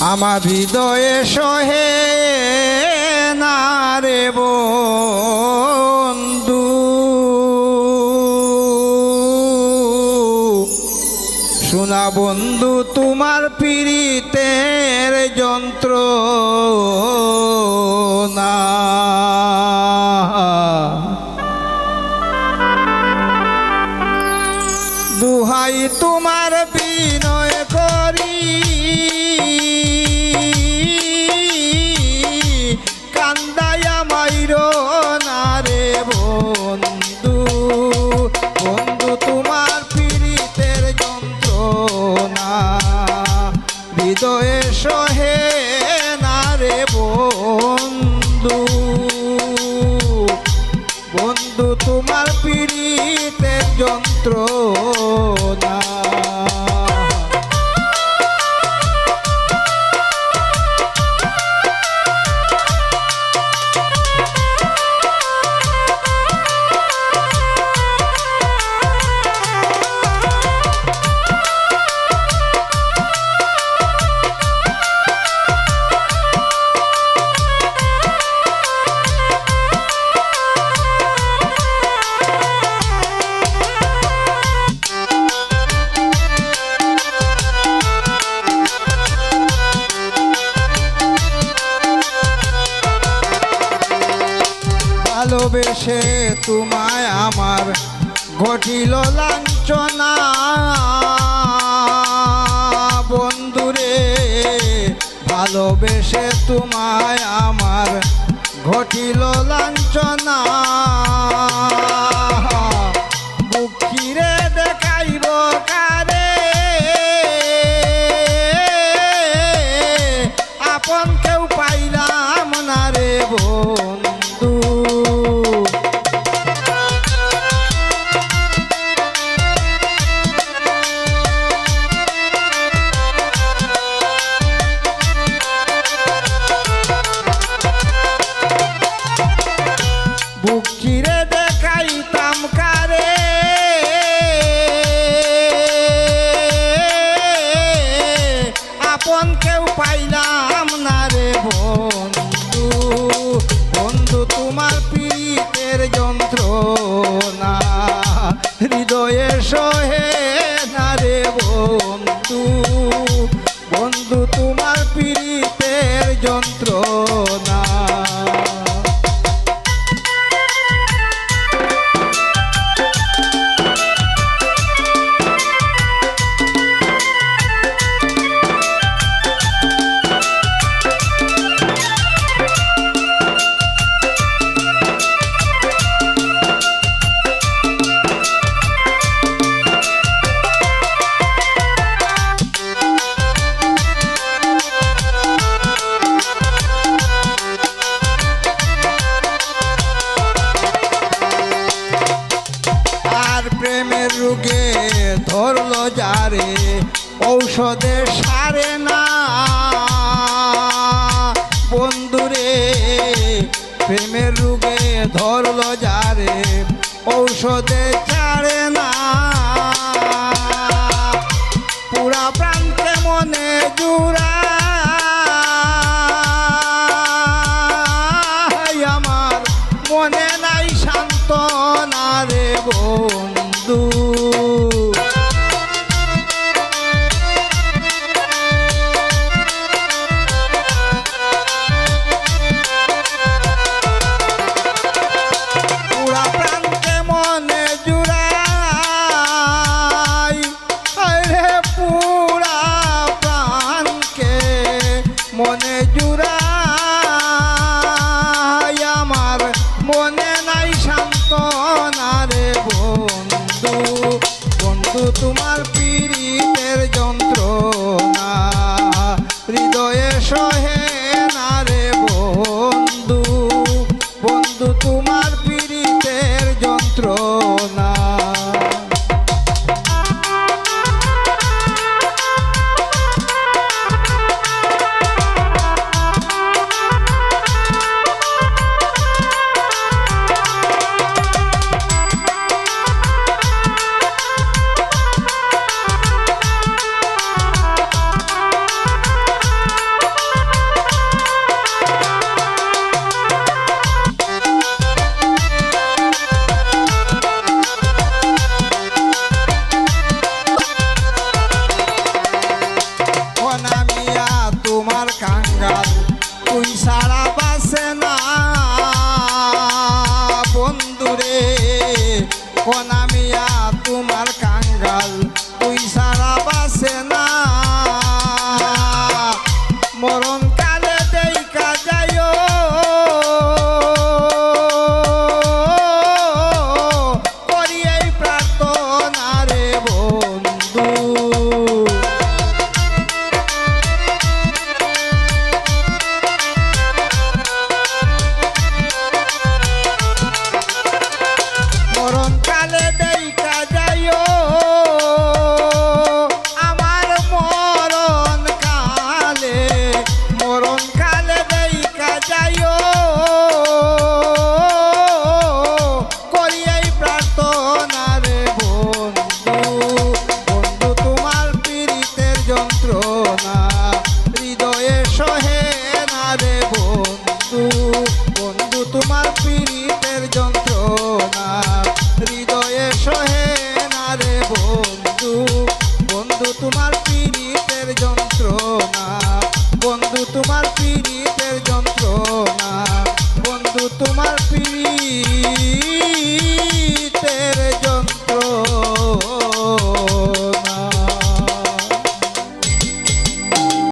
আমার হৃদয়ে সহে না রে বন্ধু। শোনা বন্ধু, তোমার পীড়িতের যন্ত্র না দুহাই তোমার বিনয় বন্ধু তোমার পীড়িতের যন্ত্রণা। ভালোবেসে তোমায় আমার ঘটিল লাঞ্ছনা। বন্ধুরে ভালোবেসে তোমায় তারে ঔষধে সারে না। বন্ধুরে, প্রেমের রোগে ধরল যারে, ঔষধে ছাড়ে না। পুরা প্রান্তে মনে জুড়া আমার মনে নাই শান্ত না রে বোন তোমার পীড়িতের যন্ত্র হৃদয়ে সহে না রে বন্ধু। বন্ধু তোমার পীড়িতের যন্ত্র